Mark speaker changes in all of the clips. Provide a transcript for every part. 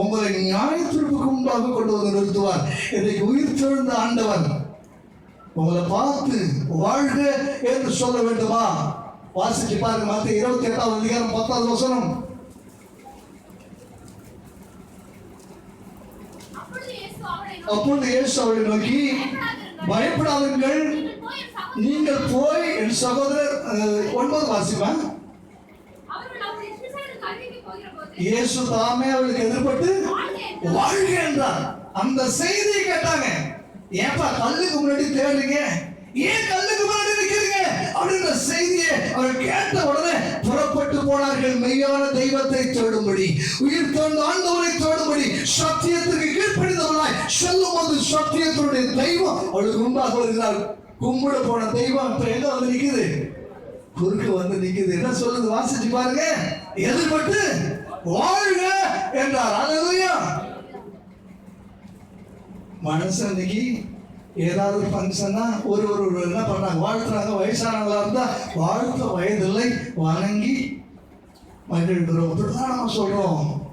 Speaker 1: உங்களை நியாயத்திற்கு முன்பாக கொண்டு வந்து நிறுத்துவார். இன்றைக்கு உயிர் தெழுந்த ஆண்டவன் உங்களை பார்த்து வாழ்க என்று சொல்ல வேண்டுமா? வாசிச்சு பாருங்க மத்த இருபத்தி எட்டாவது அதிகாரம் பத்தாவது வசனம்.
Speaker 2: அப்பொழுது இயேசு அவளை நோக்கி,
Speaker 1: பயப்படாதீர்கள்.
Speaker 2: நீங்கள் போய் என்
Speaker 1: சகோதரர் ஒன்பது வாசிப்பேன்
Speaker 2: அவர்கள் அவருடைய சிறுசாருக்கு அறிவிக்க போகிறபோது
Speaker 1: இயேசு தாமே அவளுக்கு எதிர்பட்டு வாழ்க என்றார். அந்த செய்தியை கேட்டாங்க. ஏன்பா கல்லுக்கு முன்னாடி தேடுறீங்க? ஏன் கல்லுக்கு முன்னாடி நிற்கிறீங்க அப்படின்ற செய்தியை அவர் கேட்ட உடனே புறப்பட்டு போனார்கள். மெய்யான தெய்வத்தை தேடும்படி உயிர் தந்த ஆண்டவரை தேடும்படி சத்தியத்துக்கு கீழ்ப்படிந்தவர்களாய் செல்லும் போது சத்தியத்தினுடைய தெய்வம் அவளுக்கு உண்டாக வருகிறார் கும்பிட போன தெய்வம் இப்ப எங்க வந்து நிக்குது? குறுக்கு வந்து நிக்குது. என்ன சொல்லுது? வாசிச்சு பாருங்க. எதிர்பட்டு வாழ்க என்றார். அழகுயா மனுஷன் இன்னைக்கு ஏதாவது ஃபங்க்ஷன்னா ஒரு ஒரு ஒரு என்ன பண்ணாங்க வாழ்த்துறாங்க. வயசானவங்களா இருந்தா வாழ்த்த வயதில்லை. வணங்கி மகிழ்கிறோம் அப்படிதான் நம்ம சொல்றோம்.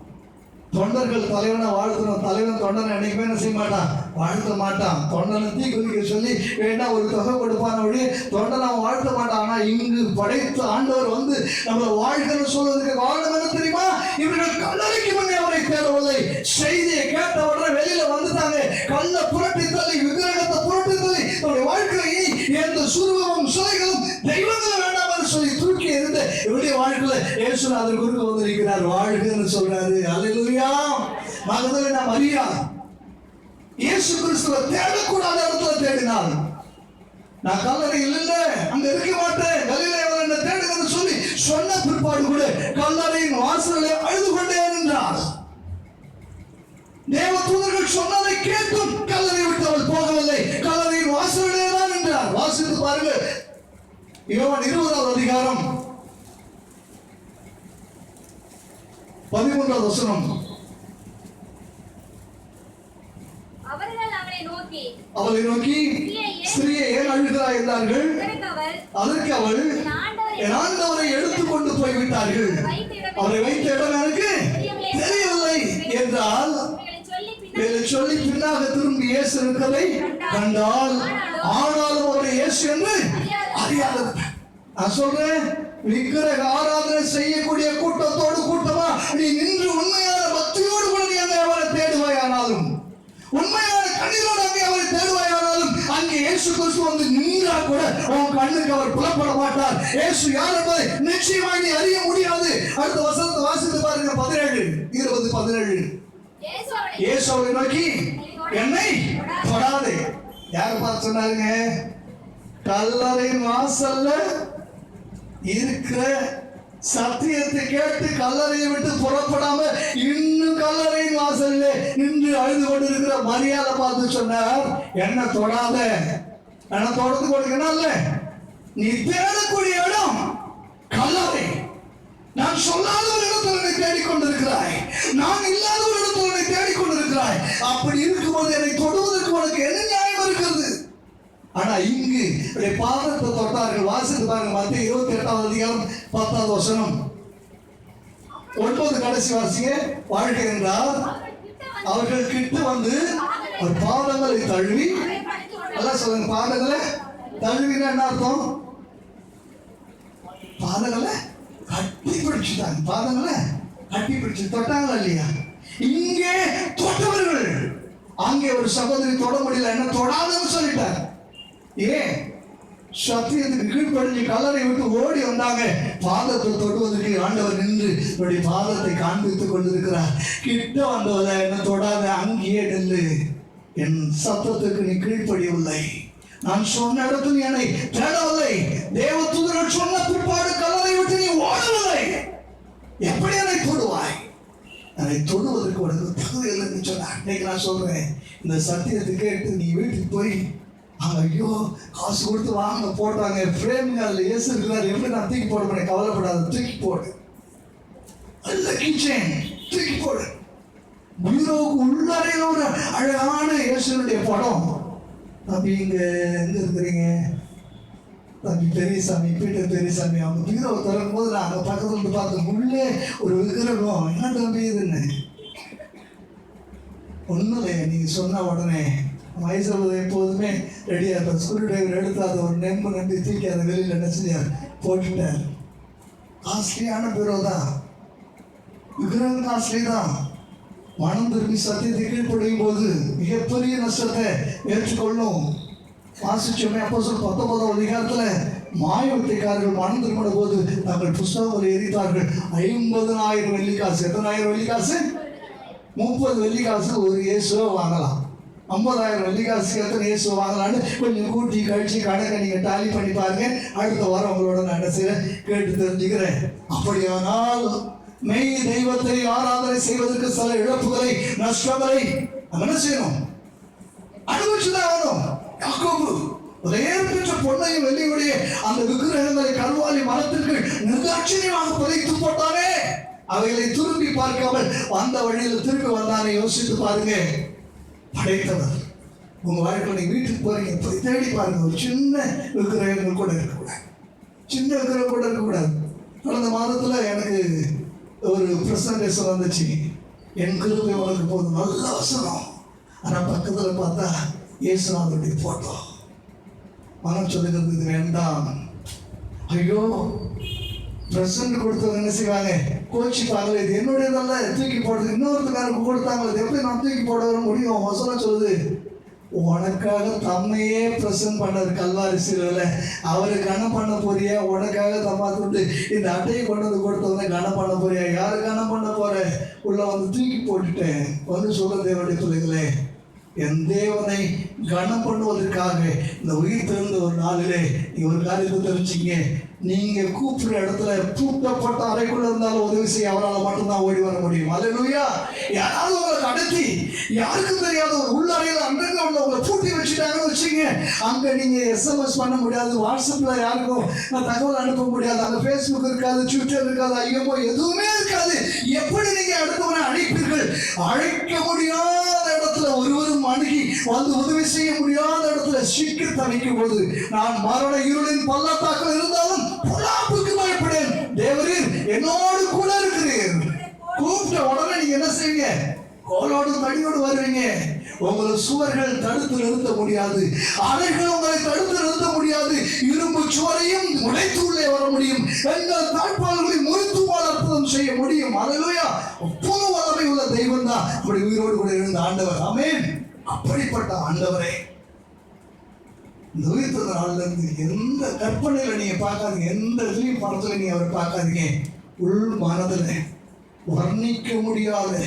Speaker 1: தொண்டர்கள் தலைவனை வாழ்த்தணும் தலைவன் தொண்டனை என்னைக்குமே என்ன செய்ய மாட்டான்? வாழ்த்த மாட்டான். தொண்டனை தீ குதிக்க சொல்லி வேணா ஒரு தொகை கொடுப்பான ஒழிய தொண்டனை அவன் வாழ்த்த மாட்டான். ஆனா இங்கு படைத்த ஆண்டவர் வந்து நம்மளை வாழ்க்கைன்னு சொல்வதற்கு காரணம் என்ன தெரியுமா? இவர்கள் கல்லறைக்கு முன்னே அவரை தேடவில்லை. செய்தியை கேட்ட உடனே வெளியில வந்துட்டாங்க. கல்ல புரட்டி தள்ளி விக்கிரகத்தை வாழ்க்கையில இயேசுநாதர் குறுக்க வந்து நிற்கிறார் வாழ்க்கைன்னு சொல்றாரு. அல்லேலூயா நாம் மரியா. இயேசு கிறிஸ்துவ தேடக்கூடாத இடத்துல தேடினார் நான் கல்லறையில் இல்ல அங்க இருக்க மாட்டேன். கலிலே என்ன தேடுங்கன்னு சொல்லி சொன்ன பிற்பாடு கூட கல்லறையின் வாசலிலே அழுது கொண்டே நின்றார். தேவ தூதர்கள் சொன்னதை கேட்டும் கல்லறை விட்டு அவள் போகவில்லை. கல்லறையின் வாசலிலே தான் நின்றார். வாசித்து பாருங்க யோவான் இருபதாவது அதிகாரம். பதிமூன்றாவது வசனம். அவளை நோக்கி ஸ்திரியை ஏன் அழுகிறாய்? என்றார்கள். அதற்கு அவள்
Speaker 2: என் ஆண்டவரை
Speaker 1: எடுத்துக்கொண்டு போய்விட்டார்கள். அவரை வைத்த இடம் எனக்கு தெரியவில்லை. என்றால்
Speaker 2: சொல்லி
Speaker 1: பின்னாக திரும்பி இயேசு இருக்கிறதை கண்டால் ஆனாலும் அவரை இயேசு என்று அறியாதது நான் சொல்றேன் விக்கிரக ஆராதனை செய்யக்கூடிய கூட்டத்தோடு கூட்டமா நீ நின்று உண்மையான பக்தியோடு கூட நீ அங்கே அவரை தேடுவாயானாலும் உண்மையான கண்ணீரோடு அங்கே அவரை தேடுவாயானாலும் அங்கே இயேசு கிறிஸ்து வந்து நின்றா கூட உன் கண்ணுக்கு அவர் புலப்பட மாட்டார். இயேசு யார் என்பதை நிச்சயமாய் நீ அறிய முடியாது. அடுத்த வசனத்தை வாசித்து பாருங்க பதினேழு இருபது பதினேழு.
Speaker 2: இயேசு
Speaker 1: அவரை நோக்கி. என்னை தொடாதே. யார் பார்த்து சொன்னாருங்க? கல்லறையின் வாசல்ல இருக்கிற சத்தியத்தை கேட்டு கல்லறையை விட்டு புறப்படாம இன்னும் கல்லறையின் வாசல்ல நின்று அழுது கொண்டிருக்கிற மரியாதை பார்த்து சொன்னார் என்ன தொடாத? என்ன தொடர்ந்து கொடுக்கணும் நீ தேடக்கூடிய இடம் கல்லறை. நான் சொல்லாத ஒரு இடத்துல நீ தேடிக்கொண்டிருக்கிறாய். நான் இல்லாத ஒரு இடத்துல நீ தேடிக்கொண்டிருக்கிறாய். அப்படி இருக்கும்போது என்னை தொடுவதற்கு உனக்கு என்ன ஆனா இங்கு இப்படி பாதத்தை தொட்டார்கள். வாசித்து பாருங்க மத்திய இருபத்தி எட்டாவது அதிகாரம் பத்தாவது வசனம். ஒன்பது கடைசி வாசிங்க வாழ்க்கை என்றால்
Speaker 2: அவர்கள் கிட்ட வந்து
Speaker 1: ஒரு பாதங்களை தழுவி
Speaker 2: அதான்
Speaker 1: நல்லா சொல்லுங்க பாதங்களை தழுவினா என்ன அர்த்தம்? பாதங்களை கட்டி பிடிச்சுட்டாங்க. பாதங்களை கட்டி பிடிச்சு தொட்டாங்களா இல்லையா? இங்கே தொட்டவர்கள். அங்கே ஒரு சகோதரி தொட முடியல. என்ன தொடாதுன்னு சொல்லிட்டாங்க ஏன்? சத்தியத்துக்கு கீழ்ப்படிஞ்சு கல்லறை விட்டு ஓடி வந்தாங்க. பாதத்தை தொடுவதற்கு ஆண்டவர் நின்று இப்படி பாதத்தை காண்பித்துக் கொண்டிருக்கிறார். கிட்ட வந்தவரை என்ன தொடாத அங்கேயே நில்லு. என் சத்தத்துக்கு நீ கீழ்ப்படியவில்லை. நான் சொன்ன இடத்தில் என்னை தேடவில்லை. தேவ தூதர்கள் சொன்ன பிற்பாடு கல்லறை விட்டு நீ ஓடவில்லை. எப்படி என்னை தொடுவாய்? அதை தொடுவதற்கு உனக்கு தகுதி இல்லைன்னு சொன்ன அன்னைக்கு நான் சொல்றேன். இந்த சத்தியத்தை கேட்டு நீ வீட்டுக்கு போய் ஐயோ காசு கொடுத்து வாங்க போட்டாங்க. ஃப்ரேமிங் அதில் ஏசு இருக்கிறார் எப்படி நான் தூக்கி போட முடியும் கவலைப்படாத தூக்கி போடு. அல்ல கிச்சன் தூக்கி போடு. பீரோவுக்கு உள்ளறையில ஒரு அழகான இயேசுனுடைய படம். தம்பி இங்க எங்க இருக்கிறீங்க? தம்பி பெரியசாமி பீட்டர் பெரியசாமி அவங்க பீரோவை திறக்கும் போது நான் அங்கே பக்கத்துல இருந்து பார்த்து உள்ளே ஒரு விக்கிரகம். என்ன தம்பி இதுன்னு ஒன்றும் இல்லையா நீங்கள் சொன்ன உடனே. வயசுள்ளது எப்போதுமே ரெடியாக இருப்பார் ஸ்க்ரூ டிரைவர் எடுத்து அதை ஒரு நெம்பு நம்பி தூக்கி அதை வெளியில் என்ன செஞ்சார் போட்டுட்டார். காஸ்ட்லியான பீரோ தான். விக்கிரகம் காஸ்ட்லி தான். மனம் திரும்பி சத்தியத்தை கீழ்ப்படையும் போது மிகப்பெரிய நஷ்டத்தை ஏற்றுக்கொள்ளும். வாசிச்சோமே அப்போ சொல் பத்தொன்பதாம் அதிகாரத்தில் மாயவத்தைக்காரர்கள் மனம் திரும்பின போது தங்கள் புஸ்தகங்களை எரித்தார்கள். ஐம்பதனாயிரம் வெள்ளிக்காசு. எத்தனாயிரம் வெள்ளிக்காசு? முப்பது வெள்ளிக்காசு ஒரு இயேசுவை வாங்கலாம். ஐம்பதாயிரம் வெள்ளிக்காசுக்கு எத்தனை இயேசுவை கொஞ்சம் கூட்டி கழிச்சு கணக்கை நீங்கள் டாலி பண்ணி பாருங்க. அடுத்த வாரம் உங்களோட நான் என்ன கேட்டு தெரிஞ்சுக்கிறேன். அப்படியானால் மெய் தெய்வத்தை ஆராதனை செய்வதற்கு சில இழப்புகளை நஷ்டங்களை நம்ம என்ன செய்யணும்? அனுபவிச்சுதான் ஆகணும். யாக்கோபு ஒரே பெற்ற பொன்னையும் வெள்ளியுடைய அந்த விக்கிரகங்களை கல்வாலி மரத்திற்கு நிர்தாட்சியமாக புதைத்து போட்டானே. அவைகளை திரும்பி பார்க்காமல் வந்த வழியில் திரும்பி வந்தானே யோசித்து பாருங்க. படைத்தவர். உங்கள் வாழ்க்கையில் நீங்கள் வீட்டுக்கு போகிறீங்க போய் தேடி பாருங்க. ஒரு சின்ன விக்கிரகங்கள் கூட இருக்கக்கூடாது. சின்ன விக்கிரகம் கூட இருக்கக்கூடாது. கடந்த மாதத்தில் எனக்கு ஒரு பிரசன்டேஷன் வந்துச்சு. என் கிருபை உனக்கு போதும். நல்ல வசனம். ஆனால் பக்கத்தில் பார்த்தா இயேசுநாதனுடைய போட்டோ மனம் சொல்லுகிறது இது வேண்டாம். ஐயோ பிரசன்ட் கொடுத்தது என்ன செய்வாங்க? கோச்சிப்பாங்க இது என்னுடையதல்ல தூக்கி போடுறது இன்னொருத்தக்காரருக்கு கொடுத்தாங்களே எப்படி நான் தூக்கி போட வர முடியும்? வசனம் சொல்லுது உனக்காக தம்மையே பிரசன்ட் பண்ணார் கல்வாரி சிலுவையில் அவரு கனம் பண்ண போறியா? உனக்காக தம்மாத்துட்டு இந்த அட்டையை கொண்டு வந்து கொடுத்தவங்க கனம் பண்ண போறியா? யாரு கனம் பண்ண போற? உள்ள வந்து தூக்கி போட்டுட்டேன். வந்து சொல்ல தேவனுடைய பிள்ளைங்களே என் தேவனை கனம் பண்ணுவதற்காக இந்த உயிர் திறந்த ஒரு நாளிலே நீ ஒரு காரியத்தை தெரிஞ்சுங்க நீங்க கூப்பிடுற இடத்துல பூட்டப்பட்ட அறைக்குள்ள இருந்தாலும் உதவி செய்ய அவரால் மட்டும்தான் ஓடி வர முடியும். அல்லேலூயா. யாராவது உங்களை கடத்தி யாருக்கும் தெரியாத ஒரு உள்ளறையில் அங்கங்க உள்ளவங்களை பூட்டி வச்சுட்டாங்கன்னு வச்சுங்க அங்க நீங்க எஸ்எம்எஸ் பண்ண முடியாது வாட்ஸ்அப்ல யாருக்கும் நான் தகவல் அனுப்ப முடியாது அங்க ஃபேஸ்புக் இருக்காது ட்விட்டர் இருக்காது ஐயோ எதுவுமே இருக்காது. எப்படி நீங்க அடுத்தவனை அழைப்பீர்கள்? அழைக்க முடியாது. இடத்துல ஒருவரும் அணுகி வந்து உதவி செய்ய முடியாத இடத்துல சிக்கி தவிக்கும் போது நான் மரண இருளின் பள்ளத்தாக்கில் இருந்தாலும் பொல்லாப்புக்கு பயப்படேன். தேவரீர் என்னோடு கூட இருக்கிறீர். கூப்பிட்ட உடனே நீங்க என்ன செய்வீங்க? கோலோடு தடியோடு வருவீங்க. உங்களை சுவர்கள் தடுத்து நிறுத்த முடியாது. அலைகள் உங்களை தடுத்து நிறுத்த முடியாது. இரும்பு சுவரையும் உடைத்து உள்ளே வர முடியும். எங்கள் தாழ்ப்பாளர்களை முறித்து போல செய்ய முடியும். அலையா புது வல்லமை உள்ள தெய்வம் தான் அப்படி உயிரோடு கூட இருந்த ஆண்டவர். ஆமென். அப்படிப்பட்ட ஆண்டவரே இந்த உயிர்த்த நாள்ல இருந்து எந்த கற்பனையில நீங்க பார்க்காதீங்க. எந்த இதுலையும் படத்துல நீங்க அவரை பார்க்காதீங்க. உள் மனதில் வர்ணிக்க முடியாத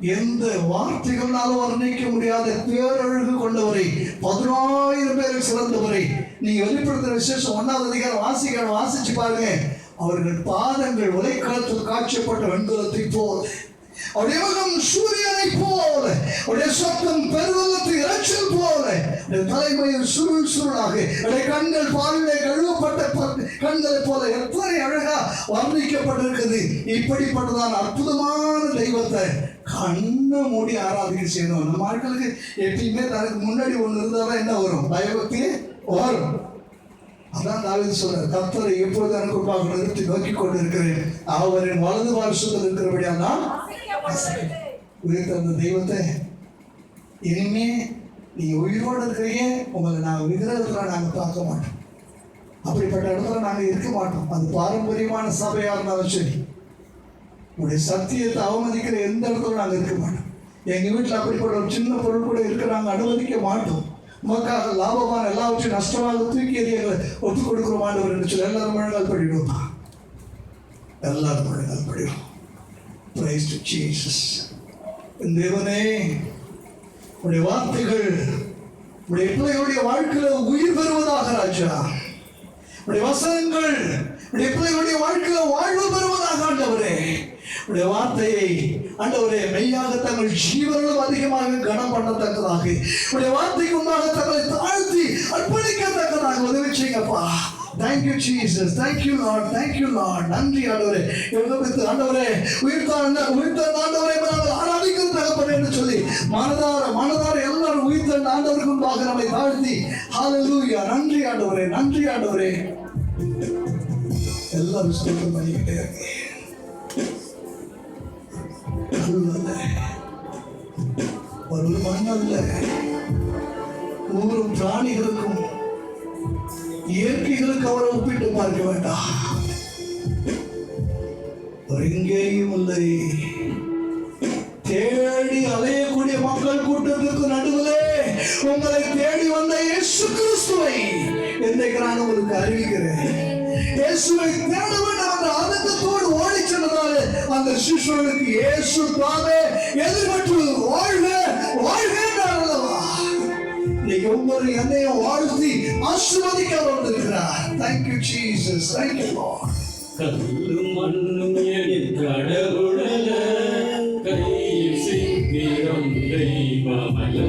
Speaker 1: எந்த வார்த்தைகளாலும் வர்ணிக்க முடியாத பேரழகு கொண்டவரை பதினாயிரம் பேருக்கு சிறந்தவரை. நீங்க வெளிப்படுத்துற விசேஷம் ஒன்னாவது அதிகாரம் வாசிக்கிற வாசிச்சு பாருங்க. அவர்கள் பாதங்கள் உலைக்களத்தில் காட்சிப்பட்ட வெண்கலத்தை போல் அவருடைய முகம் சூரியனை போல அவருடைய சத்தம் பெருவலத்து இறைச்சல் போல. தலைமையில் சுருள் சுருளாக கண்கள் பாலிலே கழுவப்பட்ட கண்களை போல எத்தனை அழகா வர்ணிக்கப்பட்டிருக்குது இப்படிப்பட்டதான் அற்புதமான தெய்வத்தை கண்ணை மூடி ஆராதனை செய்யணும். நம்ம ஆட்களுக்கு எப்பயுமே தனக்கு முன்னாடி ஒன்று இருந்தாதான் என்ன வரும்? பயபக்தி வரும். அதான் தாவித சொல்ற கத்தரை எப்போது எனக்கு நிறுத்தி நோக்கி கொண்டு இருக்கிறேன் அவரின் வலது வருஷத்தில் இருக்கிறபடியா நான் உயிர் தந்த தெய்வத்தை இனிமே நீ உயிரோடு இருக்கிறீங்க. உங்களை நாங்கள் விக்கிரகத்தில் நாங்கள் பார்க்க மாட்டோம். அப்படிப்பட்ட இடத்துல நாங்கள் இருக்க மாட்டோம். அது பாரம்பரியமான சபையாக இருந்தாலும் சரி. உங்களுடைய சத்தியத்தை அவமதிக்கிற எந்த இடத்துல நாங்கள் இருக்க மாட்டோம். எங்கள் வீட்டில் அப்படிப்பட்ட ஒரு சின்ன பொருள் கூட இருக்க நாங்கள் அனுமதிக்க மாட்டோம். உமக்காக லாபமான எல்லாவற்றையும் நஷ்டமாக தூக்கி எறியங்களை ஒப்புக் கொடுக்குறோம் மாண்டவர் என்று சொல்லி எல்லாரும் முழங்கால் படிடுவோம். எல்லாரும் முழங்கால் படிடுவோம். பிரைஸ் டு ஜீசஸ் தேவனே உடைய வார்த்தைகள் உடைய பிள்ளைகளுடைய வாழ்க்கையில் உயிர் பெறுவதாக ராஜா. உடைய வசனங்கள் உடைய பிள்ளைகளுடைய வாழ்க்கையில வாழ்வு பெறுவதாக ஆண்டவரே. உடைய வார்த்தையை ஆண்டவரே மெய்யாக தங்கள் ஜீவனும் அதிகமாக கனம் பண்ணத்தக்கதாக. உடைய வார்த்தைக்கு உண்டாக தங்களை தாழ்த்தி அர்ப்பணிக்கத்தக்கதாக உதவி செய்யுங்கப்பா. Thank you Jesus thank you Lord thank you Lord நன்றி ஆண்டவரே. எவ்வளவு ஆண்டவரே உயிர்த்த உயிர்த்த ஆண்டவரே நாங்கள் ஆராதிக்கிற தகப்பன் என்று சொல்லி மனதார மனதார எல்லாரும் உயிர்த்த ஆண்டவருக்கு முன்பாக நம்மை தாழ்த்தி. ஹalleluya நன்றி ஆண்டவரே. நன்றி ஆண்டவரே. எல்லாரும் ஸ்தோத்திரம் பண்ணிக்கிட்டே இருக்கேன் இருங்க ஒரு மண்ணல்ல. பிராணிகளுக்கும் இயற்கைகளுக்கு அவரை ஒப்பிட்டு பார்க்க வேண்டாம். ஒரு எங்கேயும் இல்லை. தேடி அலையக்கூடிய மக்கள் கூட்டத்திற்கு நடுவிலே உங்களை தேடி வந்த இயேசு கிறிஸ்துவை என்னைக்கு நான் உங்களுக்கு அறிவிக்கிறேன். இயேசுவை தேடுவன். வேண்டும் ஆனந்தத்தோடு ஓடி சென்றதாலே அந்த சிசுவனுக்கு இயேசு தாமே எதிர்பட்டு வாழ்க வாழ்க இன்னைக்கு ஒவ்வொரு என்னையும் வாழ்த்தி ஆசிர்வதிக்க வந்திருக்கிறார். தேங்க்யூ ஜீசஸ் தேங்க்யூ லார்ட்
Speaker 3: கல்லும் மண்ணும் என் கடவுளல கையில் சித்திரம் தெய்வமல்ல.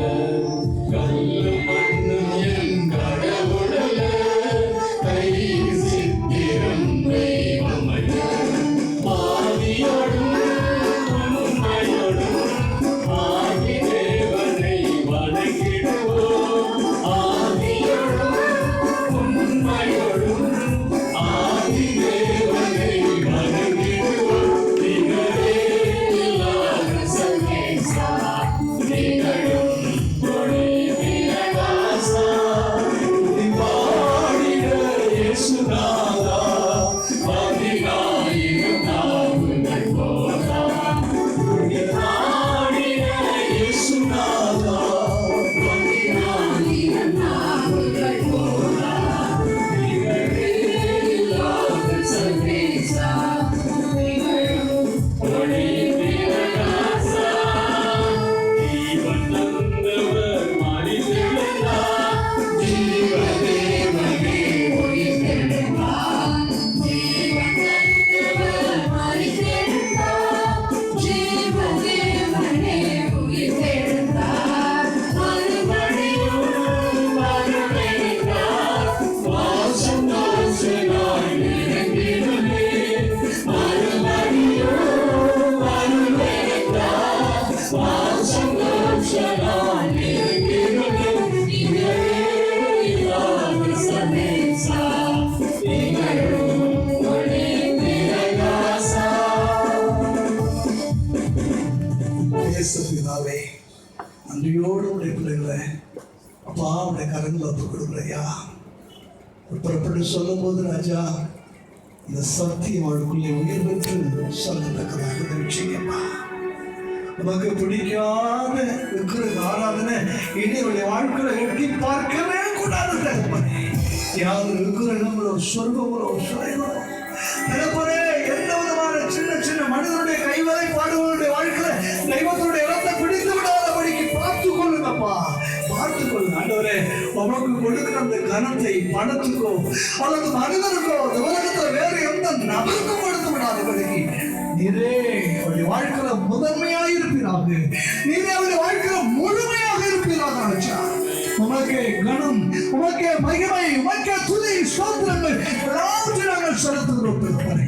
Speaker 1: புறப்பட்டு சொல்லும் போது ராஜா இந்த சத்தியம் அவளுக்குள்ளே உயிர் பெற்று சொல்லத்தக்கதாக விஷயமா நமக்கு பிடிக்காத இருக்கிற ஆராதனை இனி அவளுடைய வாழ்க்கையில எட்டி பார்க்கவே கூடாது தகப்பனே. இருக்கிற விக்கிரகங்களோ சொர்க்கங்களோ சுரைகளோ தகப்பனே எந்த விதமான சின்ன சின்ன மனிதனுடைய கைவரை பாடுவோம் உமக்கு கொடுக்கிற அந்த கனத்தை பணத்துக்கோ அல்லது மனிதனுக்கோ இந்த உலகத்துல வேற எந்த நபருக்கும் கொடுத்து விடாதபடிக்கு நீரே அவருடைய வாழ்க்கையில முதன்மையாக இருப்பீராக. நீரே அவருடைய வாழ்க்கையில முழுமையாக இருப்பீராக ராஜா உமக்கே கணம் உமக்கே மகிமை உமக்கே துதி சோத்திரங்கள் எல்லாவற்றையும் நாங்கள் செலுத்துகிறோம் தகப்பனே.